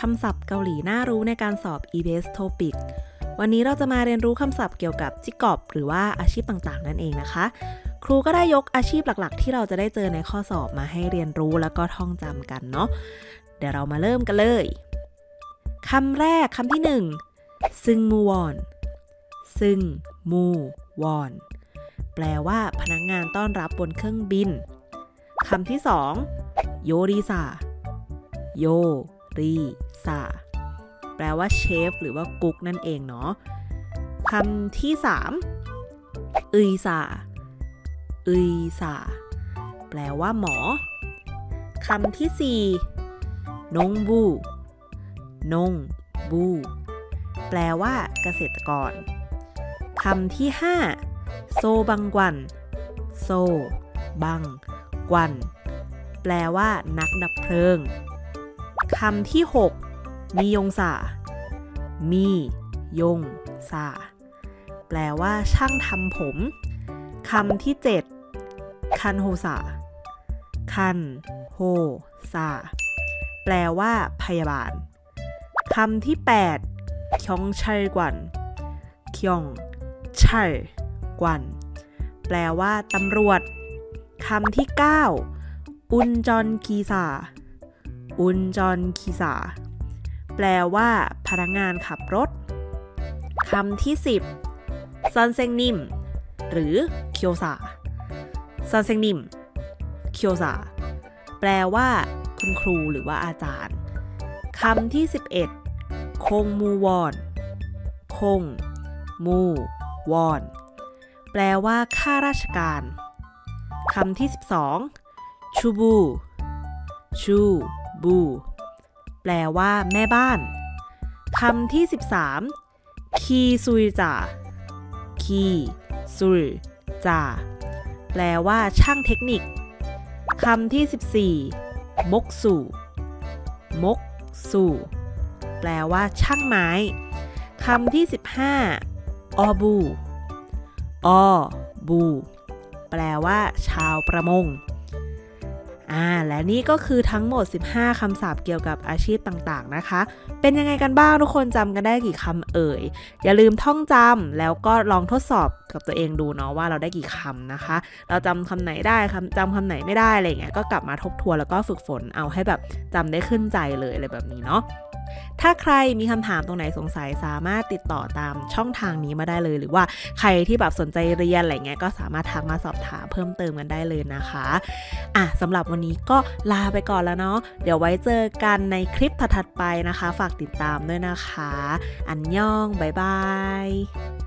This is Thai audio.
คำศัพท์เกาหลีน่ารู้ในการสอบ EBS Topic วันนี้เราจะมาเรียนรู้คำศัพท์เกี่ยวกับจิกอบหรือว่าอาชีพต่างๆ นั่นเองนะคะ ครูก็ได้ยกอาชีพหลักๆ ที่เราจะได้เจอในข้อสอบมาให้เรียนรู้แล้วก็ท่องจำกันเนาะเดี๋ยวเรามาเริ่มกันเลยคำแรกคำที่หนึ่งซึงมูวอนซึงมูวอนแปลว่าพนักงานต้อนรับบนเครื่องบินคำที่สองโยริซาโย ริซาแปลว่าเชฟหรือว่ากุ๊กนั่นเองเนาะคำที่สามอึยซาอึยซาแปลว่าหมอคำที่สี่นงบู นงบู แปลว่าเกษตรกร คำที่ห้าโซบังกวัน โซ บัง กวัน แปลว่านักดับเพลิง คำที่ 6 มียงสามียงสาแปลว่าช่างทำผมคำที่ 7 คันโฮสาคันโฮซาแปลว่า พยาบาลคำที่8คยองชัยกวันคยองชัยกวันแปลว่าตำรวจคำที่ 9 อุนจอนคีซา อุนจอนคีซาแปลว่าพนักงานขับรถคำที่ 10ซอนเซงนิมหรือเคียวซาซอนเซงนิมเคียวซาแปลว่าคุณครูหรือว่าอาจารย์คำที่ 11 คงมูวอน คง มูวอน แปลว่าข้าราชการคำที่ 12 ชูบู ชู บู แปลว่า แม่บ้านคำที่ 13 คีซุยจ่าคีซุยจ่าแปลว่าช่างเทคนิคคำที่ 14 มกสู่มกสู่แปลว่า ช่างไม้คำที่ 15ออบูออบู แปลว่า ชาวประมง อ่าและนี่ก็คือทั้งหมด 15 คำศัพท์เกี่ยวกับอาชีพต่างๆนะคะ เป็นยังไงกันบ้างทุกคนจำกันได้กี่คำเอ่ย อย่าลืมท่องจำแล้วก็ลองทดสอบกับตัวเองดูเนาะว่าเราได้กี่คำนะคะ เราจำคำไหนได้คำจำคำไหนไม่ได้อะไรเงี้ยก็กลับมาทบทวนแล้วก็ฝึกฝนเอาให้แบบจำได้ขึ้นใจเลยอะไรแบบนี้เนาะถ้าใครมีคำถามตรงไหนสงสัยสามารถติดต่อตามช่องทางนี้มาได้เลย หรือว่าใครที่แบบสนใจเรียนอะไรเงี้ยก็สามารถทักมาสอบถามเพิ่มเติมกันได้เลยนะคะอะสำหรับวันนี้ก็ลาไปก่อนแล้วเนาะเดี๋ยวไว้เจอกันในคลิปถัดไปนะคะ ฝากติดตามด้วยนะคะ อันย่องบายบาย